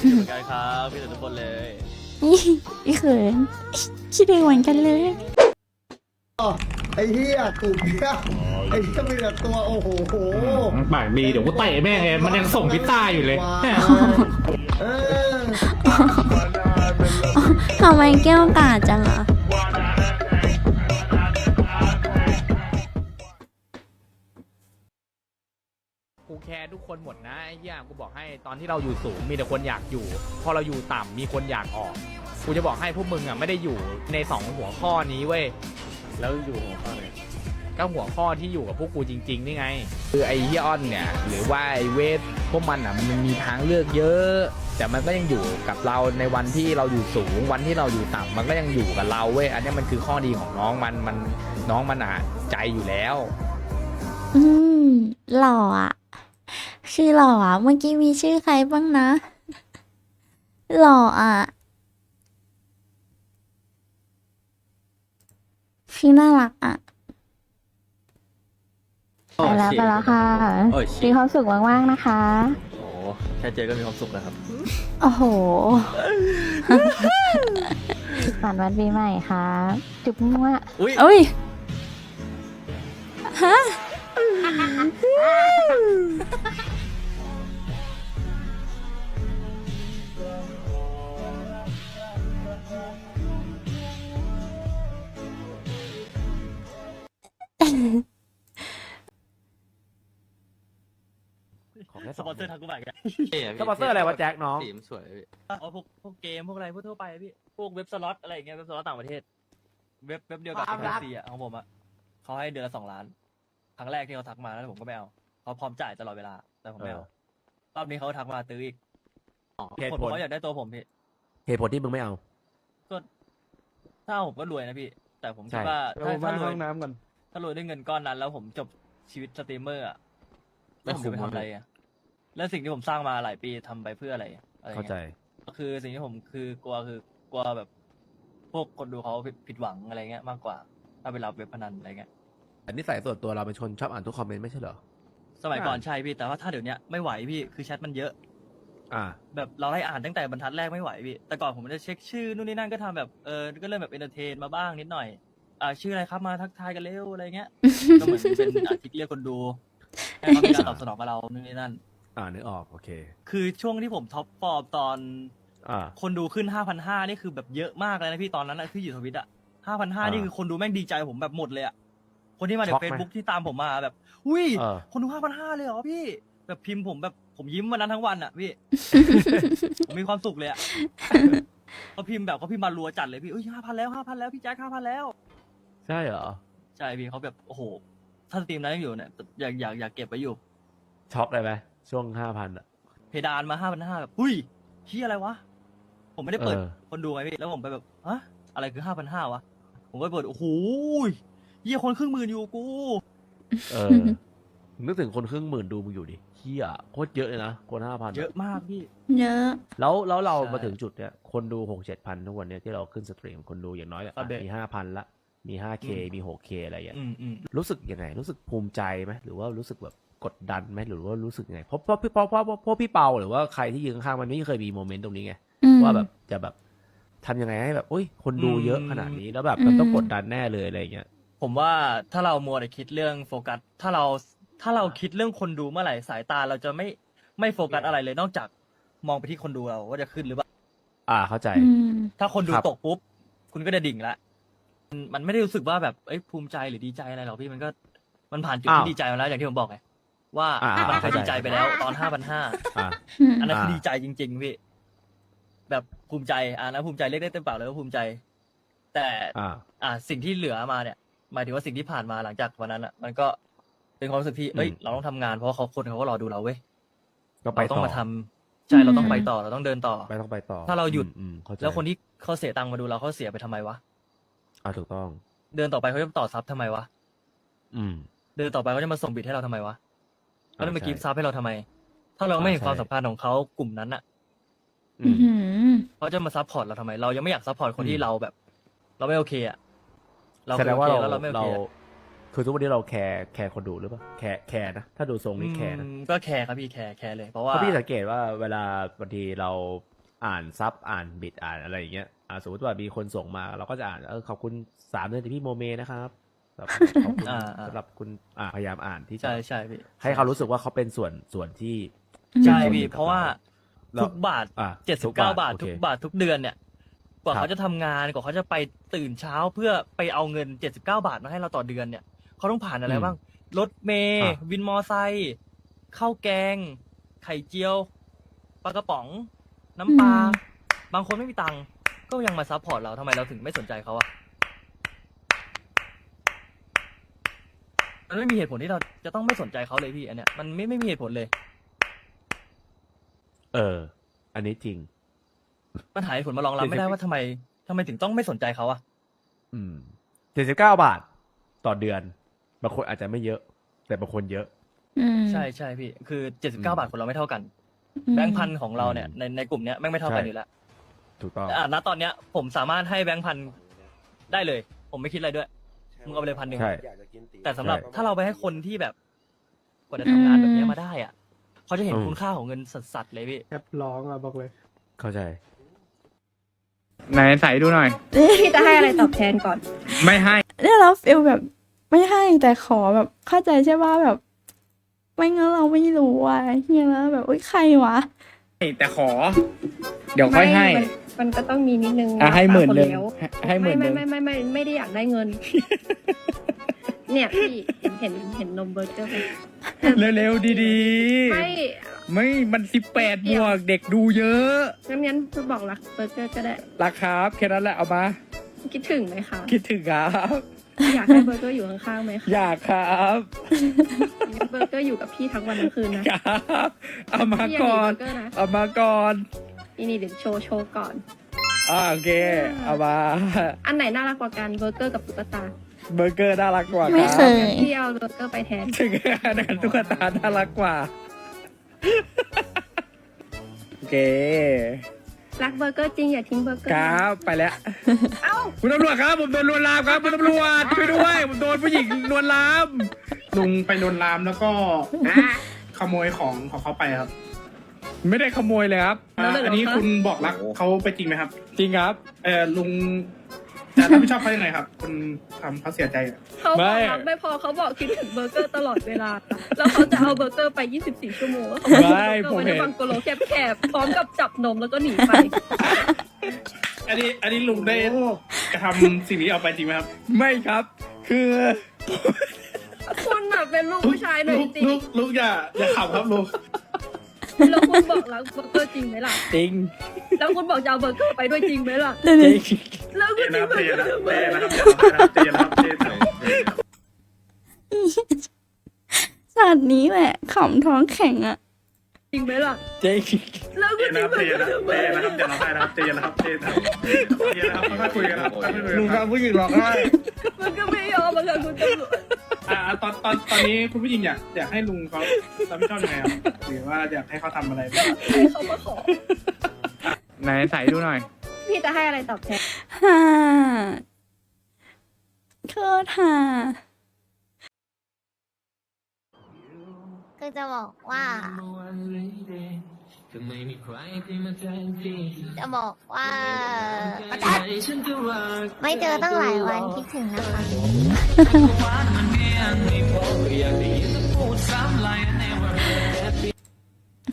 คิดเหมือนกันครับพี่ทุกคนเลยนี่อีเขินคิดเองเหมือนกันเลยไอ้เหี้ยกลุ่มเนี่ยไอ้เหี้ยมีแต่ตัวโอ้โหปากดีเดี๋ยวกูเตะแม่งไงมันยังส่งพิซซ่าอยู่เลยว้าวเออทำไมแก้วกาดจังอะ ทุกคนหมดนะไอ้เหี้ยกูบอกให้ตอนที่เราอยู่สูงมีแต่คนอยากอยู่ พอเราอยู่ต่ำมีคนอยากออกกูจะบอกให้พวกมึงอะไม่ได้อยู่ในสองหัวข้อนี้เว้ยแล้วอยู่หัวข้อไหนก็หัวข้อที่อยู่กับพวกกูจริง ๆ นี่ไง คือไอ้เฮียออนเนี่ย หรือว่าไอ้เวทพวกมันอะมันมีทางเลือกเยอะ แต่มันก็ยังอยู่กับเราในวันที่เราอยู่สูง วันที่เราอยู่ต่ำมันก็ยังอยู่กับเราเว้ยอันเนี้ยมันคือข้อดีของน้องมันมันน้องมันอะใจอยู่แล้ว อืมหล่ออะ ชื่อหล่ออะ เมื่อกี้มีชื่อใครบ้างนะ หล่ออะชื่อน่ารักอะโอ้ไปแล้วชิไปแล้วค่ะ โอ้ยมีชิความสุขมากๆนะคะ โอ้แค่เจอก็มีความสุขแล้วครับ โอ้โหฝันวันปีใหม่ค่ะจุ๊บมั่วอุ้ย เอ้ย ฮะ ขอแค่สปอนเซอร์ทักกูไปกันสปอนเซอร์อะไรวะแจ็คน้อง สีมนสวยพี่เอาพวกพวกเกมพวกอะไรพวกทั่วไปอะพี่ พวกเว็บสล็อตอะไรอย่างเงี้ยเว็บสล็อตต่างประเทศ เว็บเว็บเดียวกับความรักเอซีอะของผมอะเขาให้เดือนละสองล้าน ครั้งแรกที่เขาทักมาแล้วผมก็ไม่เอาเขาพร้อมจ่ายตลอดเวลาแต่ผมไม่เอารอบนี้เขาทักมาตื้ออีกเหตุผลผลเขาอยากได้ตัวผมพี่ เหตุผลที่มึงไม่เอาก็ถ้าเอาผมก็รวยนะพี่ แต่ผมคิดใช่ ว่าเดี๋ยวถ้าผมถ้าไปรวยห้องน้ำกัน ถ้ารวยด้วยเงินก้อนนั้น แล้วผมจบชีวิตสตรีมเมอร์อะแล้วผมจะไปทำอะไรอะแล้วสิ่งที่ผมสร้างมาหลายปีทำไปเพื่ออะไรอะอะไรเข้าเงี้ยใจก็คือสิ่งที่ผมคือกลัวคือกลัวแบบ พวกคนดูเขาผิดผิดหวังอะไรเงี้ยมากกว่า ถ้าไปรับเว็บพนันอะไรเงี้ยอันนี้ใส่ส่วนตัวเราเป็นคนชอบอ่านทุกคอมเมนต์ไม่ใช่เหรอ สมัยก่อนใช่พี่แต่ว่าถ้าเดี๋ยวนี้ไม่ไหวพี่คือแชทมันเยอะ อ่า แบบเราไล่อ่านตั้งแต่บรรทัดแรกไม่ไหวพี่แต่ก่อนผมจะเช็คชื่อนู่นนี่นั่นก็ทำแบบเออก็เริ่มแบบเอนเตอร์เทนมาบ้างนิดหน่อย อ่าชื่ออะไรครับมาทักทายกันเร็วอะไรเงี้ย ก็เหมือนเป็นอาทิตย์เรียกคนดูให้เขามีการตอบสนองกับเรานู่นนี่นั่น อ่านึกออกโอเค คือช่วงที่ผมท็อปฟอร์มตอนอ่า คนดูขึ้น 5,500 นี่คือแบบเยอะมากเลยนะพี่ตอนนั้นนะที่อยู่ทวิตอะอ่า5,500 นี่คือคนดูแม่งดีใจผมแบบหมดเลยอะคนที่มาช็จากอกไหม เฟซบุ๊กที่ตามผมมาแบบอุ้ย เออ คนดู 5,500 เลยเหรอพี่ แบบพิมพ์ผมแบบผมยิ้มวันนั้นทั้งวันอะพี่ ผมมีความสุขเลยอะเขาพิมพ์แบบเขาพิมพ์มารัวจัดเลยพี่เอ้ย5,000 แล้ว 5,000 แล้วพี่แจ็ค5,000 แล้ว ใช่เหรอ ใช่พี่เขาแบบโอ้โห ถ้าสตรีมนั้นยังอยู่เนี่ยอยากอยากอยากเก็บไว้อยู่ ช็อกเลยไหมช่วงห้าพันอะ เพดานมา5,500แบบอุ้ยเฮียอะไรวะ ผมไม่ได้เปิดเออ คนดูไงพี่ แล้วผมไปแบบฮะอะไรคือ5,500วะ ผมก็เปิด โอ้โหเฮียคนครึ่งหมื่นอยู่กู เออ นึกถึงคนครึ่งหมื่นดูมึงอยู่ดิเฮียโคตรเยอะเลยนะ คนห้าพันเยอะมากพี่ เยอะ แล้วแล้วเราใช่มาถึงจุดเนี้ยคนดูหกเจ็ดพันทุกวันเนี้ยที่เราขึ้นสตรีมคนดูอย่างน้อยอะอัปเดตมีห้าพันละ มีห้าเคอืมมีหกเคอะไรอย่างเงี้ยอืมอืมรู้สึกยังไง รู้สึกภูมิใจไหมหรือว่ารู้สึกแบบกดดันไหมหรือว่ารู้สึกยังไงเพราะเพราะเพราะเพราะเพราะเพราะพี่เปาหรือว่าใครที่ยืนข้างๆมันไม่เคยมีโมเมนต์ตรงนี้ไงอืม ว่าแบบจะแบบทำยังไงให้แบบอุ้ยคนดูเยอะขนาดนี้แล้วแบบมันต้องกดดันแน่เลยอะไรอย่างเงี้ย ผมว่าถ้าเรามัวแต่คิดเรื่องโฟกัส ถ้าเราถ้าเราคิดเรื่องคนดูเมื่อไหร่สายตาเราจะไม่ไม่โฟกัสอะไรเลยนอกจากมองไปที่คนดูเราว่าจะขึ้นหรือเปล่า อ่าเข้าใจ อืม ถ้าคนดูครับ ตกปุ๊บ คุณก็จะดิ่งละ มันมันไม่ได้รู้สึกว่าแบบเอ้ยภูมิใจหรือดีใจอะไรหรอกพี่มันก็มันผ่านจุดที่ดีใจมาแล้วอย่างที่ผมบอกไงว่าอ่ามันเคเข้ายใจ ดีใจไปแล้วตอนห้าพันห้าอ่า อันนั้นคืออ่าดีใจจริง ๆพี่แบบภูมิใจอ่านะภูมิใจเรียกได้เต็มปากเลยว่าภูมิใจ แต่อ่า อ่าสิ่งที่เหลือมาเนี่ยหมายถึงว่าสิ่งที่ผ่านมาหลังจากวันนั้นอะ มันก็เป็นความรู้สึกที่เอ้ยอืม เราต้องทำงานเพราะว่าเขาคนเขาก็รอดูเราเว้ยก็ไปเราต้อต่งอมาทำใช่เราต้องอืมไปต่อเราต้องเดินต่อ ไปต้องไปต่อถ้าเราหยุด อืมอืมเข้าใจแล้วคนที่เขาเสียตังค์มาดูเราเขาเสียไปทำไมวะ อ่าถูกต้อง เดินต่อไปเขาจะต่อซับทำไมวะ อืม เดินต่อไปเขาจะมาส่งบิดให้เราทำไมวะเขาจะมาใช่กิฟต์ซับให้เราทำไม ถ้าเราไม่เห็นใช่ความสำคัญของเขากลุ่มนั้นอะอือืมอหือเขาจะมาซัพพอร์ตเราทำไม เรายังไม่อยากซัพพอร์ตคนอืที่มเราแบบ เราไม่โอเคอะเราแสดงว่าโอเราเคแล้วเราไม่โอเราเคอะคือทุกวันนี้เราแคร์แคร์คนดูหรือเปล่าแคร์แคร์นะ ถ้าดูทรงนี่แคร์นะ อืมก็แคร์ครับพี่แคร์แคร์เลยเพราะเพว่า ราะพี่สังเกตว่าเวลาบางทีเราอ่านซับอ่านบิดอ่านอะไรอย่างเงี้ยอ่า สมมติว่ามีคนส่งมา เราก็จะอ่านเออขอบคุณสามเดือนจากพี่โมเมนะครับแบบขอบคุณอ่าอ่า สำหรับคุณอ่าพยายามอ่านที่จะใช่ใช่พี่ให้เขารู้สึกว่าเขาเป็นส่วนส่วนที่ ใช่อืมพี่เพราะว่าแล้วทุกบาทอะเจ็ดทุสิบกเก้าบาทบาทโอเคทุกบาททุกเดือนเนี่ย กว่าครับ เขาจะทำงานกว่าเขาจะไปตื่นเช้าเพื่อไปเอาเงินเจ็ดสิบเก้าบาทมาให้เราต่อเดือนเนี่ยเขาต้องผ่านอะไรบ้างรถเมย์อะ วินมอไซค์ข้าวแกง ไข่เจียวปลากระป๋อง น้ำปลาอืม บางคนไม่มีตังค์ ก็ยังมาซัพพอร์ตเราทำไมเราถึงไม่สนใจเขาอะมันไม่มีเหตุผลที่เราจะต้องไม่สนใจเขาเลยพี่อันเนี้ยมันไม่ไม่มีเหตุผลเลย เออ อันนี้จริง มันหาเหตุผลมารองรับไม่ได้ว่าทำไมทำไมถึงต้องไม่สนใจเขาอะอืมเจ็ดสิบเก้าบาท ต่อเดือนบางคนอาจจะไม่เยอะ แต่บางคนเยอะ อืมใช่ใช่พี่ คือเจ็ดสิบเก้าอืมบาทคนเราไม่เท่ากันอืมแบงค์พันของเราเนี่ยอืมในในกลุ่มเนี้ยแม่งไม่เท่ากันใช่ อยู่แล้ว ถูกต้อง แต่อะณตอนเนี้ยผมสามารถให้แบงค์พันได้เลย ผมไม่คิดอะไรด้วย มึงเอาไปเลยพันหนึ่ง ใช่ แต่สำหรับใช่ถ้าเราไปให้คนที่แบบกว่าจะทำงานแบบเนี้ยมาได้อะเขาจะเห็นอืม คุณค่าของเงินสัสๆเลยพี่ แอปร้องอะบอกเลย เข้าใจ ไหนใส่ดูหน่อย พี่จะให้อะไรตอบแทนก่อน ไม่ให้ ได้รับฟิลแบบไม่ให้แต่ขอแบบเข้าใจใช่ป่ะแบบ ไม่งั้นเราไม่รู้อะเฮียแล้วแบบอุ้ยใครวะ แต่ขอ เดี๋ยวค่อยให้มัน มันก็ต้องมีนิดนึงอะให้หมื่นหนึ่งแล้วให้ให้หมื่นหนึ่งไม่ไม่ไม่ไม่ไม่ได้อยากได้เงิน เนี่ยพี่เห็นเห็นนมเบอร์เกอร์ไหมเร็วๆดีไม่ ๆ ไม่มันสิบแปดบวกเด็กดูเยอะ งั้นงั้นจะบอกรักเบอร์เกอร์ก็ได้ ราคาแค่นั้นแหละเอามา คิดถึงไหมคะ คิดถึงครับ อยากให้เบอร์เกอร์อยู่ข้างๆไหมคะอยากครับงั้นเบอร์เกอร์อยู่กับพี่ทั้งวันทั้งคืนนะครับ เอามาพี่อย่าหก่นีอเบอนร์เกอร์นะ เอามาก่อน นี่นี่เดี๋ยวโชว์โชว์ก่อน อ่าโอเค เอามา อันไหนน่ารักกว่ากันเบอร์เกอร์กับตุ๊กตาเบอร์เกอร์น่ารักกว่าไม่คเครับยพี่เอาเบอร์เกอร์ไปแทน ถึงขนาดตุ๊กตาน่ารักกว่า โอเค รักเบอร์เกอร์จริงอย่าทิ้งเบอร์เกอร์คนะรับ ไปแล้ว เอ้าคุณตำรวจครับผมโดนลวนลามครับคุณตำรวจช่วยด้วยผมโดนผู้หญิงลวนลาม ลุงไปลวนลามแล้วก็ ขโมยของของเขาไปครับ ไม่ได้ขโมยเลยครับอ่าอันนี้คุณบอกรักเขาไปจริงไหมครับ จริงครับ เออลุงจะรับผิดชอบเขายังไงครับ คุณทำเขาเสียใจอะเขาบอกไม่รักไม่พอเขาบอกคิดถึงเบอร์เกอร์ตลอดเวลา แล้วเขาจะเอาเบอร์เกอร์ไป 24 ชั่วโมงแล้วเขาไม่เอาผมเบอร์เกอร์ไว้เห็ในนบังโกโลแคบๆพร้อมกับจับนมแล้วก็หนีไป อันนี้อันนี้ลุงได้กระทำสิ่งนี้เอาไปจริงไหมครับไม่ครับ คือ คุณแบบเป็นลูกผู้ชายหน่อยลุงจริงลุงลุงอย่าอย่าขับครับลุง แล้วคุณบอกรักเบอร์เกอร์จริงไหมล่ะ จริงแล้วคุณบอกจะเอาเบอร์เกอร์ไปด้วยจริงไหมล่ะเดี๋ยวจนี้ริงแล้วคุณเจทิ้งนเบอนะร์เจเกอร์นนะไปเจนนะครับเจนนะครับเจนนะครับสัตว์นี้แหละขำท้องแข็งอะ จริงไหมล่ะจริงแล้วเจคุณนทิ้นะงคเบรัอบร์เจเกอนร์นะครับไปเจนนะครับเจนนะครับเจนนะครับเจนนะครับเจนนะครับค่อยๆคุยกันครับค่อยๆคุยกันลุงคครัรับบผู้หญิงร้องไห้มันก็ไม่ยอมอะค่ะคุณตำรวจอ่าตอนตอนตอนนี้คุณผู้หญิงอยากอยากให้ลุงเขารับผิดชอบยังไงครับหรือว่าอยากให้เขาทำอะไรบ้างให้เขามาขอไหนใส่ดูหน่อย พี่จะให้อะไรตอบแทนฮ่าโคตรฮ่า คือจะบอกว่า จะบอกว่า ไม่เจอตั้งหลายวันคิดถึงนะคะ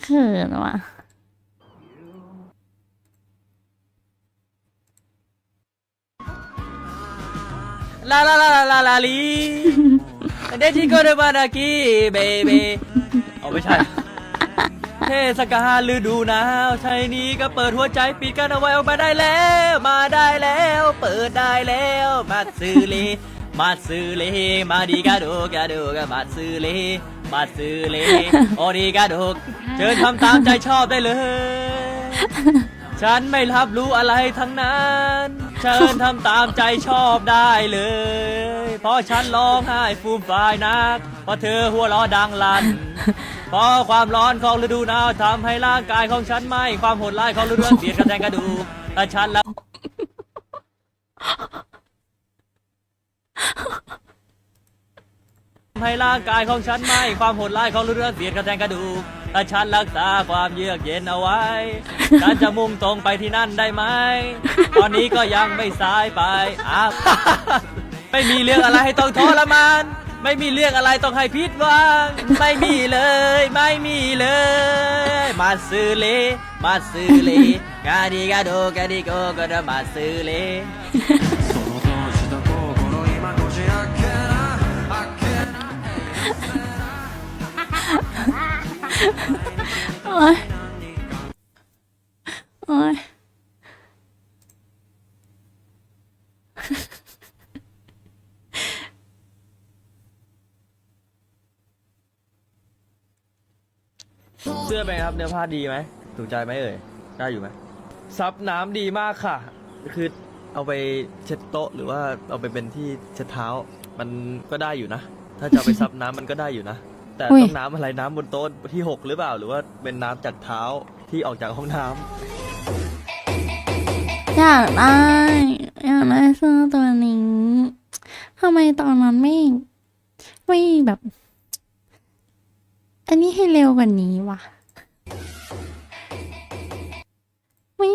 เขินว่ะลาลาลาลาลาลาลีเดจิโกเดบานากิเบเบ เอาไม่ใช่ เทศกาลฤดูหนาวชายนี้ก็เปิดหัวใจปิดกันเอาไว้ออกมาได้แล้ว มาได้แล้ว เปิดได้แล้ว มาซื้อเลมาซื้อเลมาดีกาโดกาโดกามาซื้อเลมาซื้อเลโอดีกาโดกเชิญทำตามใจชอบได้เลย ฉันไม่รับรู้อะไรทั้งนั้นเชิญทำตามใจชอบได้เลย เพราะฉันร้องไห้ฟูมฟายนัก เพราะเธอหัวเราะดังลั่นเพราะความร้อนของฤดูหนาวทำให้ร่างกายของฉันไหม้ความโหดร้ายของฤดูร้อนเบียดกระแทกกระดูกแต่ฉันแล้วเให้ร่างกายของฉันไม่ความโหดร้ายของเลือดเสียดกระแทงกระดูก ถ้าฉันรักษาความเยือกเย็นเอาไว้ ฉันจะมุ่งตรงไปที่นั่นได้ไหม ตอนนี้ก็ยังไม่สายไปอ้าวไม่มีเรื่องอะไรให้ต้องทรมาน ไม่มีเรื่องอะไรต้องให้ผิดหวัง ไม่มีเลย ไม่มีเลย มาซื้อเล มาซื้อเลกาดิกาโดกาดิโกก็ได้มาซื้อเล ยโอ้ยเสื้อเป็นไงครับเนื้อผ้าดีไหมถูกใจไหมเอ่ยได้อยู่ไหมซับน้ำดีมากค่ะ คือเอาไปเช็ดโต๊ะหรือว่าเอาไปเป็นที่เช็ดเท้า มันก็ได้อยู่นะ ถ้าจะเอาไปซับน้ำมันก็ได้อยู่นะ แต่อุ้ย ต้องน้ำอะไรน้ำบนโต๊ะที่หกหรือเปล่า หรือว่าเป็นน้ำจากเท้าที่ออกจากห้องน้ำอยากได้อยากได้เสื้อตัวนี้ทำไมตอนนั้นไม่ไม่แบบ อันนี้ให้เร็วกว่านี้วะไม่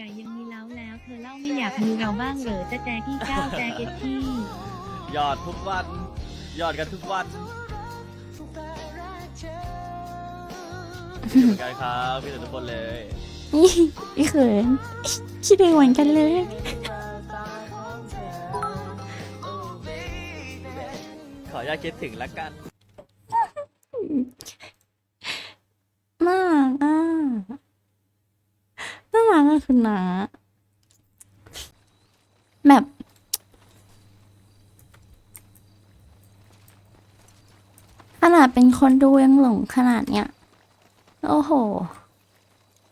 ก่ยังมีเล้าแล้วเธอเล่าไม่อยากมีเราบ้างเหรอจะแจกี้เก้าแจเกตที่หยอดทุกวันหยอดกันทุกวันพี่เหมือนกันครับพี่ทุกคนเลยนี่พี่เขินคิดเองเหมือนกันเลย ขออนุญาตคิดถึงละกัน น่ารักอะน่ารักอะ คุณนาแบบขนาดเป็นคนดูยังหลงขนาดเนี้ย โอ้โห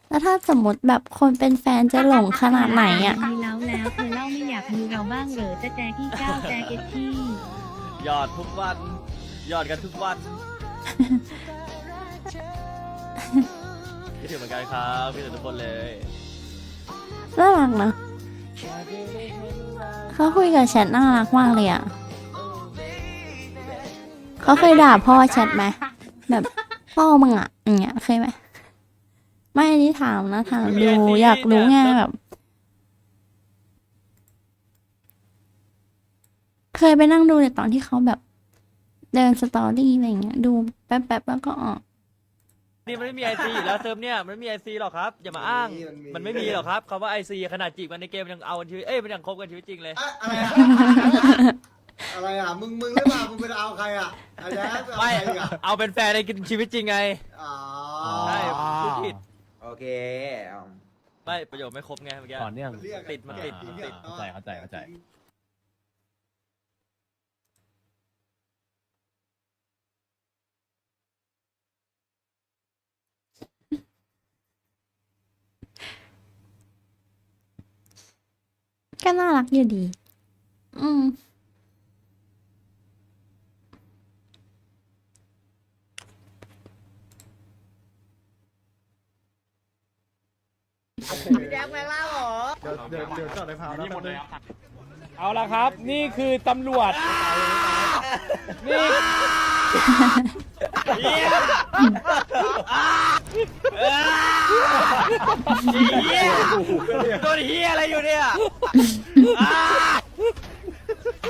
แล้วถ้าสมมติแบบคนเป็นแฟนจะหลงขนาดไหนอะ มีเล้าแล้วเธอเล่าไม่อยากมีเราบ้างเหรอจะแจกี้เก้าแจเกตที่หยอดทุกวันหยอดกันทุกวันคิดถึงเหมือนกันครับพี่ทุกคนเลย น่ารักนะเขาคุยกับแชทน่ารักมากเลยอะเขาเคยด่าพ่อแชทไหมแบบพ่อมึงอะอย่างเงี้ยเคยไหมไม่อันนี้ถามนะถามดูอยากรู้ไงแบบเคยไปนั่งดูในตอนที่เขาแบบ เดินสตอรี่อะไรเงี้ย ดูแป๊บๆแล้วก็ออก นี่มันไม่มีไอซีอยู่แล้วเซิร์ฟเนี่ยมันไม่มีไอซีหรอกครับอย่ามาอ้าง มันไม่มีหรอกครับคำว่าไอซีขนาดจีบกันในเกมมันยังเอากันชีวิตเอ้ยมันยังคบกันชีวิตจริงเลย อะอะไรอะอะไรอะมึงมึงหรือเปล่ามึงไปเอาใครอะอะไรนะไปเอาไม่ใครอีกอะเอาเป็นแฟนในชีวิตจริงไง อ๋อใช่ พูดผิด โอเคไม่ประโยชน์ไม่ครบไงเมื่อกี้ ต่อเนื่องเรียกติดมันติดรียกติดเข้าใจเข้าใจเข้าใจ ก็น่ารักอยู่ดี อืม แจ็คแม่ล่าเหรอเดี๋ยวเดี๋ยวจอดในพาวนะเอาละครับ นี่คือตำรวจ นี่ เฮียโดนเฮียอะไรอยู่เนี่ยอ่า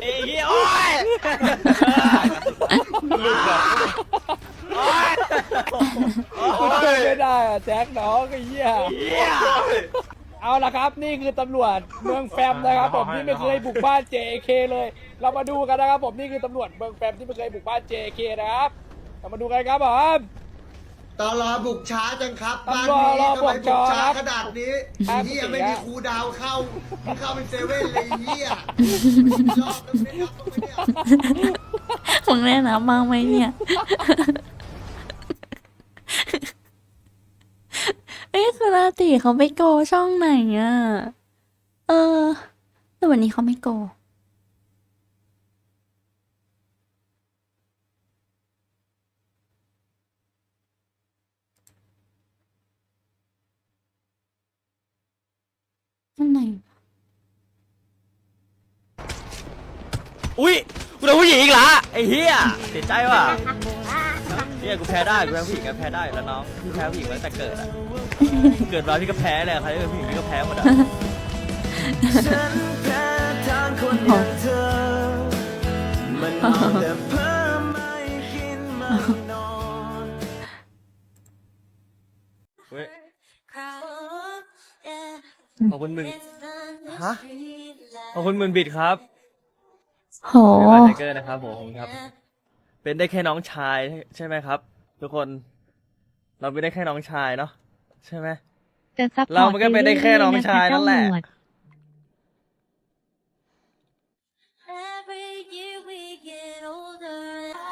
ไอ้เฮียโอ้ยโอ้ยกูช่วยไม่ได้อะแจ็คน้องไอ้เหี้ย เฮียเอาละครับ นี่คือตำรวจเมืองแฟมนะครับผมที่ไม่เคยบุกบ้าน JK เลย เรามาดูกันนะครับผมนี่คือตำรวจเมืองแฟมที่ไม่เคยบุกบ้าน JK นะครับ เรามาดูกันครับผม ตอนรอบุกช้าจังครับตำบ้านรวจนี้รอทำไมบุบุกกช้าช้าครับขนาดนี้ครับ เฮียไม่มีครูดาวเข้ามึงเข้าเป็นเซเว่นเลยเฮียรอบนึงไม่นับตรงนี้มึงแน่นะบ้างไหมเนี่ย เอ้ยคือราตรีเขาไปโกช่องไหนอะ เออแต่วันนี้เขาไม่โก อันไหน อุ้ยกูโดนผู้หญิงอีกละไอ้เหี้ยเสียใจว่ะเหี้ยกูแพ้ได้กูแพ้ผู้หญิงก็แพ้ได้อยู่แล้วน้องพี่แพ้ผู้หญิงมาตั้งแต่เกิดอะเกิดมาพี่ก็แพ้เลยใครที่เป็นผู้หญิงพี่ก็แพ้หมดอะเว้ยขอบคุณมึงฮะขอบคุณหมื่นบิดครับ โห ไม่ว่าไทเกอร์นะครับผมครับ เป็นได้แค่น้องชายใช่ไหมครับ ทุกคน เราเป็นได้แค่น้องชายเนาะใช่ไหม จะซัพพอร์ตเรามันก็เป็นได้แค่น้องชายนั่นแหละ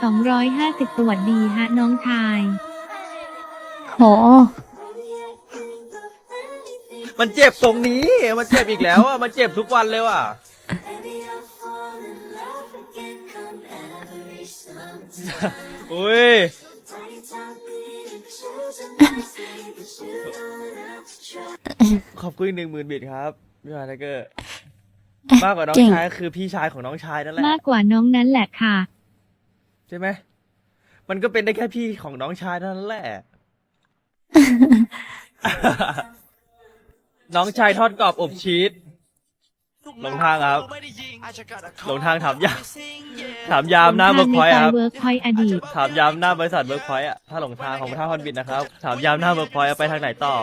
สองร้อยห้าสิบสวัสดีฮะน้องชาย โห มันเจ็บตรงนี้ มันเจ็บอีกแล้วอะ มันเจ็บทุกวันเลยว่ะ อุ้ยขอบคุณหนึ่งหมื่นบิตครับพี่วานไทเกอร์มากกว่าน้องเก่งชายก็คือพี่ชายของน้องชายนั่นแหละมากกว่าน้องนั้นแหละค่ะ ใช่ไหมมันก็เป็นได้แค่พี่ของน้องชายเท่านั้นแหละ น้องชายทอดกรอบอบชีสห ลงทางครับหลงทางถามยามถามยามหน้าเวิร์กพอยต์ครับ เวิร์กพอยต์อดีต ถามยามหน้าบริษัทเวิร์กพอยต์อะถ้าหลงทางของท่าฮอนบินนะครับ ถามยามหน้าเวิร์กพอยต์ไปทางไหนต่อ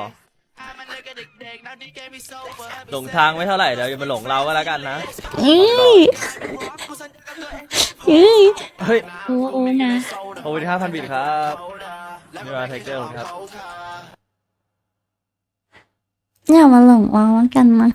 หลงทางไม่เท่าไหร่เดี๋ยวอย่ามาหลงเราก็แล้วกันนะอีอีเฮ้ย โอ้โอ้นะ ขอบคุณห้าพันบิตครับนี่มาไทเกอร์ครับ อย่ามาหลงวางแล้วกันนะ